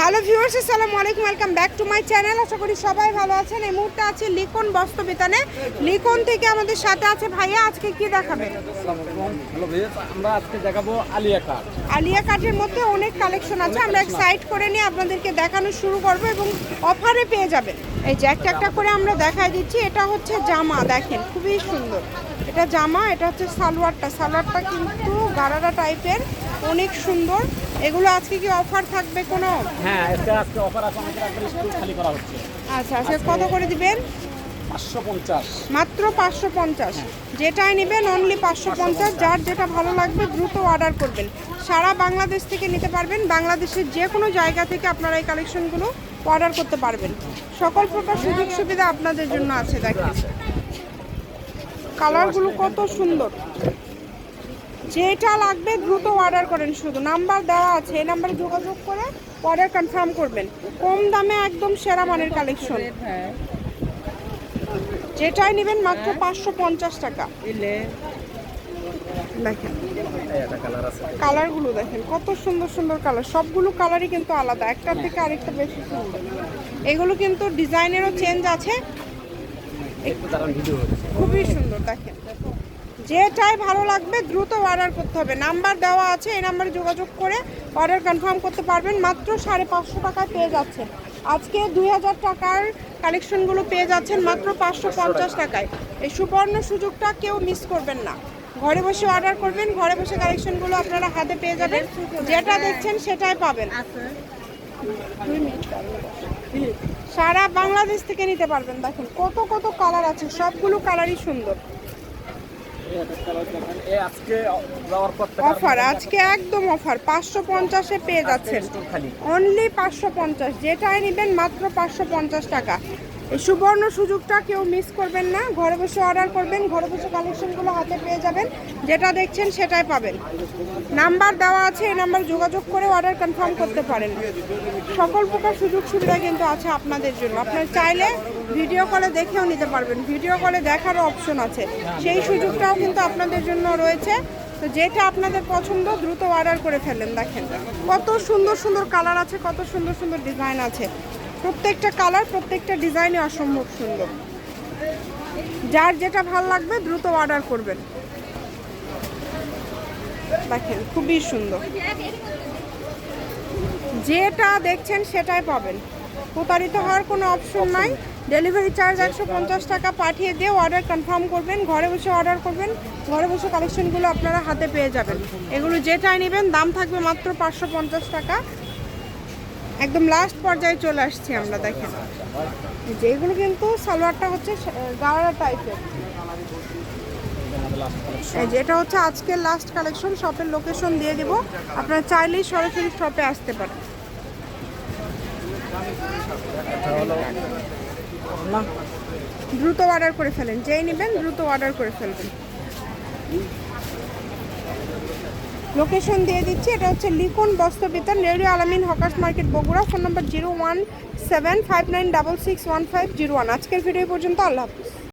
Hello viewers আসসালামু আলাইকুম welcome back to my channel আশা করি সবাই ভালো আছেন। এই মুহূর্তে আছে লিকন বস্ত্র বিতানে। লিকন থেকে আমাদের সাথে আছে ভাইয়া। আজকে কি দেখাবে হ্যালো ভাইয়া আমরা আজকে দেখাবো আলিয়া কাঠ। আলিয়া কাঠের মধ্যে অনেক কালেকশন আছে। আমরা এক সাইড করে নিয়ে আপনাদেরকে দেখানো শুরু করব এবং অফারে পেয়ে যাবেন। এই যে একটা একটা করে আমরা দেখাই দিচ্ছি। এটা হচ্ছে জামা দেখেন খুবই সুন্দর। এটা জামা এটা হচ্ছে সালোয়ারটা। সালোয়ারটা কিন্তু গারারা টাইপের অনেক সুন্দর। এগুলো আজকে কি অফার থাকবে কোনো? হ্যাঁ আজকে অফার আছে আমাদের একবার স্কুল খালি করা হচ্ছে। আচ্ছা আচ্ছা কত করে দিবেন? মাত্র পাঁচশো পঞ্চাশ। যেটাই নেবেন অনলি পাঁচশো পঞ্চাশ। যার যেটা ভালো লাগবে দ্রুত অর্ডার করবেন। সারা বাংলাদেশ থেকে নিতে পারবেন। বাংলাদেশের যে কোনো জায়গা থেকে আপনারা এই কালেকশনগুলো অর্ডার করতে পারবেন। সকল প্রকার সুযোগ সুবিধা আপনাদের জন্য আছে দেখেন। কালারগুলো কত সুন্দর। যেটা লাগবে দ্রুত অর্ডার করেন শুধু। নাম্বার দেওয়া আছে এই নাম্বারে যোগাযোগ করে অর্ডার কনফার্ম করবেন। কম দামে একদম সেরা মানের কালেকশন যেটাই নেবেন মাত্র পাঁচশো পঞ্চাশ টাকা। দেখেন। কালারগুলো দেখেন কত সুন্দর সুন্দর কালার সবগুলো কালারই কিন্তু আলাদা। একটার থেকে আরেকটা বেশি সুন্দর। এগুলো কিন্তু ডিজাইনেরও চেঞ্জ আছে। একটু তারা ভিডিও হচ্ছে। খুবই সুন্দর দেখেন। যেটাই ভালো লাগবে দ্রুত অর্ডার করতে হবে। নাম্বার দেওয়া আছে, এই নাম্বারে যোগাযোগ করে অর্ডার কনফার্ম করতে পারবেন। মাত্র সাড়ে পাঁচশো টাকায় পেয়ে যাচ্ছেন। আজকে দুই হাজার টাকার কালেকশনগুলো পেয়ে যাচ্ছেন মাত্র পাঁচশো পঞ্চাশ টাকায়। এই সুবর্ণ সুযোগটা কেউ মিস করবেন না। ঘরে বসে অর্ডার করবেন, ঘরে বসে কালেকশনগুলো আপনারা হাতে পেয়ে যাবেন। যেটা দেখছেন সেটাই পাবেন। সারা বাংলাদেশ থেকে নিতে পারবেন। দেখেন কত কত কালার আছে, সবগুলো কালারই সুন্দর। অফার আজকে একদম অফার পাঁচশো পঞ্চাশে পেয়ে যাচ্ছেন। অনলি পাঁচশো পঞ্চাশ যেটাই নেবেন মাত্র পাঁচশো পঞ্চাশ টাকা। এই সুবর্ণ সুযোগটা কেউ মিস করবেন না ঘরে বসে অর্ডার করবেন ঘরে বসে কালেকশনগুলো হাতে পেয়ে যাবেন যেটা দেখছেন সেটাই পাবেন। নাম্বার দেওয়া আছে এই নাম্বার যোগাযোগ করে অর্ডার কনফার্ম করতে পারেন। সকল প্রকার সুযোগ সুবিধা কিন্তু আছে আপনাদের জন্য। আপনার চাইলে ভিডিও কলে দেখেও নিতে পারবেন। ভিডিও কলে দেখারও অপশন আছে। সেই সুযোগটাও কিন্তু আপনাদের জন্য রয়েছে। তো যেটা আপনাদের পছন্দ, দ্রুত অর্ডার করে ফেলেন দেখেন। কত সুন্দর সুন্দর কালার আছে, কত সুন্দর সুন্দর ডিজাইন আছে। প্রত্যেকটা কালার প্রত্যেকটা ডিজাইনই অসম্ভব সুন্দর। যার যেটা ভালো লাগবে, দ্রুত অর্ডার করবেন। দেখেন, খুবই সুন্দর। যেটা দেখছেন, সেটাই পাবেন। প্রতারিত হওয়ার কোনো অপশন নাই। ডেলিভারি চার্জ একশো পঞ্চাশ টাকা পাঠিয়ে দিয়ে অর্ডার কনফার্ম করবেন। ঘরে বসে অর্ডার করবেন। ঘরে বসে কালেকশনগুলো আপনারা হাতে পেয়ে যাবেন। এগুলো যেটাই নেবেন, দাম থাকবে মাত্র পাঁচশো পঞ্চাশ টাকা। একদম লাস্ট পর্যায়ে চলে আসছি আমরা, দেখেন। এই যে এগুলো কিন্তু সালোয়ারটা হচ্ছে গাওয়ারা টাইপের এটা হচ্ছে আজকের লাস্ট কালেকশন শপের লোকেশন দিয়ে দিব। আপনারা চাইলেই সরাসরি শপে আসতে পারেন। দ্রুত অর্ডার করে ফেলেন। যেই নেবেন, দ্রুত অর্ডার করে ফেলবেন। লোকেশন দিয়ে দিচ্ছি, এটা হচ্ছে Likhon Bostro Bitan radio Alamin hawkers market Bogura, phone number zero one seven five nine double six one five zero one. আজকের ভিডিও পর্যন্ত, আল্লাহ হাফিজ।